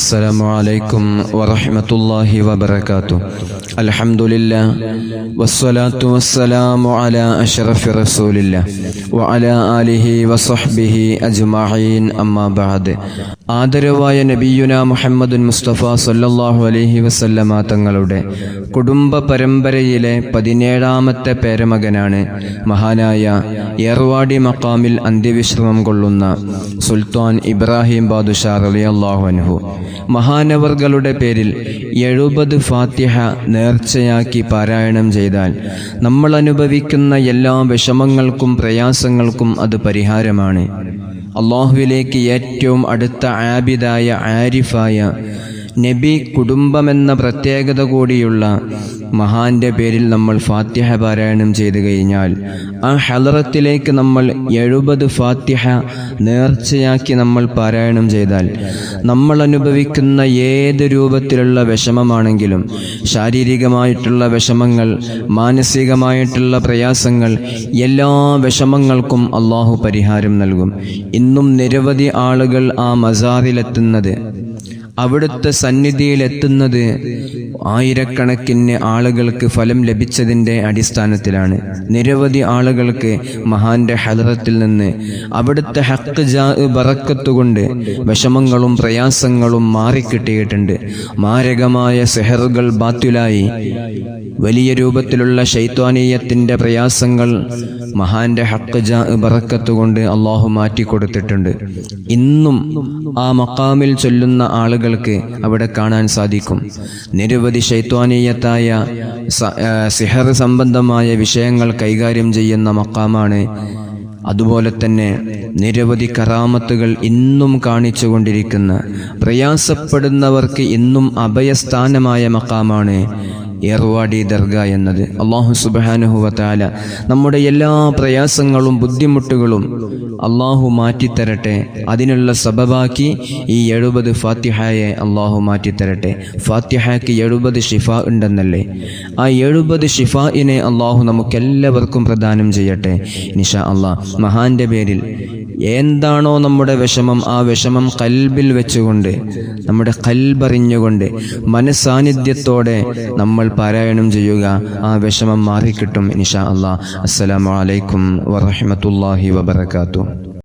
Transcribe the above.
السلام عليكم ورحمة الله وبركاته الحمد لله والصلاة والسلام على أشرف رسول الله وعلى آله وصحبه أجمعين أما بعد ആദരവായ നബിയുന മുഹമ്മദുൻ മുസ്തഫ സല്ലല്ലാഹു അലൈഹി വസല്ലമ തങ്ങളുടെ കുടുംബ പരമ്പരയിലെ പതിനേഴാമത്തെ പേരമകനാണ് മഹാനായ ഏർവാടി മക്കാമിൽ അന്ത്യവിശ്രമം കൊള്ളുന്ന സുൽത്താൻ ഇബ്രാഹിം ബാദുഷാ റളിയല്ലാഹു അൻഹു മഹാനവർകളുടെ പേരിൽ എഴുപത് ഫാത്തിഹ നേർച്ചയാക്കി പാരായണം ചെയ്താൽ നമ്മൾ അനുഭവിക്കുന്ന എല്ലാ വിഷമങ്ങൾക്കും പ്രയാസങ്ങൾക്കും അത് പരിഹാരമാണ്. അള്ളാഹുവിലേക്ക് ഏറ്റവും അടുത്ത ആബിദായ ആരിഫായ നബി കുടുംബമെന്ന പ്രത്യേകത കൂടിയുള്ള മഹാന്റെ പേരിൽ നമ്മൾ ഫാത്തിഹ പാരായണം ചെയ്തു കഴിഞ്ഞാൽ ആ ഹലറത്തിലേക്ക് നമ്മൾ എഴുപത് ഫാത്തിഹ നേർച്ചയാക്കി നമ്മൾ പാരായണം ചെയ്താൽ നമ്മൾ അനുഭവിക്കുന്ന ഏത് രൂപത്തിലുള്ള വിഷമമാണെങ്കിലും ശാരീരികമായിട്ടുള്ള വിഷമങ്ങൾ മാനസികമായിട്ടുള്ള പ്രയാസങ്ങൾ എല്ലാ വിഷമങ്ങൾക്കും അള്ളാഹു പരിഹാരം നൽകും. ഇന്നും നിരവധി ആളുകൾ ആ മസാറിലെത്തുന്നത് അവിടുത്തെ സന്നിധിയിലെത്തുന്നത് ആയിരക്കണക്കിന് ആളുകൾക്ക് ഫലം ലഭിച്ചതിന്റെ അടിസ്ഥാനത്തിലാണ്. നിരവധി ആളുകൾക്ക് മഹാന്റെ ഹലറത്തിൽ നിന്ന് അവിടുത്തെ ഹക്ക് ജാ ബറക്കത്തുകൊണ്ട് വിഷമങ്ങളും പ്രയാസങ്ങളും മാറിക്കിട്ടിയിട്ടുണ്ട്. മാരകമായ സെഹറുകൾ ബാത്തുലായി. വലിയ രൂപത്തിലുള്ള ശൈത്വാനീയത്തിന്റെ പ്രയാസങ്ങൾ മഹാന്റെ ഹക്ക് ജാ ബറക്കത്തുകൊണ്ട് അള്ളാഹു മാറ്റിക്കൊടുത്തിട്ടുണ്ട്. ഇന്നും ആ മക്കാമിൽ ചൊല്ലുന്ന ആളുകൾക്ക് അവിടെ കാണാൻ സാധിക്കും. നിരവധി ശൈത്വാനീയത്തായ സിഹർ സംബന്ധമായ വിഷയങ്ങൾ കൈകാര്യം ചെയ്യുന്ന മക്കാമാണ്. അതുപോലെ തന്നെ നിരവധി കറാമത്തുകൾ ഇന്നും കാണിച്ചുകൊണ്ടിരിക്കുന്ന പ്രയാസപ്പെടുന്നവർക്ക് ഇന്നും അഭയസ്ഥാനമായ മക്കാമാണ് ഏർവാടി ദർഗ എന്നത്. അള്ളാഹു സുബാനുഹുവത്താല നമ്മുടെ എല്ലാ പ്രയാസങ്ങളും ബുദ്ധിമുട്ടുകളും അള്ളാഹു മാറ്റിത്തരട്ടെ. അതിനുള്ള സബബാക്കി ഈ എഴുപത് ഫാത്തിഹായെ അള്ളാഹു മാറ്റിത്തരട്ടെ. ഫാത്തിഹയ്ക്ക് എഴുപത് ഷിഫ ഉണ്ടെന്നല്ലേ? ആ എഴുപത് ഷിഫായിനെ അള്ളാഹു നമുക്കെല്ലാവർക്കും പ്രദാനം ചെയ്യട്ടെ. നിഷ അള്ളാഹ് മഹാന്റെ പേരിൽ എന്താണോ നമ്മുടെ വിഷമം ആ വിഷമം കൽബിൽ വെച്ചുകൊണ്ട് നമ്മുടെ കൽബറിഞ്ഞുകൊണ്ട് മനസാന്നിധ്യത്തോടെ നമ്മൾ പാരായണം ചെയ്യുക. ആ വിഷമം മാറിക്കിട്ടും ഇൻഷാ അള്ളാഹ് അസ്സലാമു അലൈക്കും വറഹമത്തല്ലാഹി വബർക്കാത്തു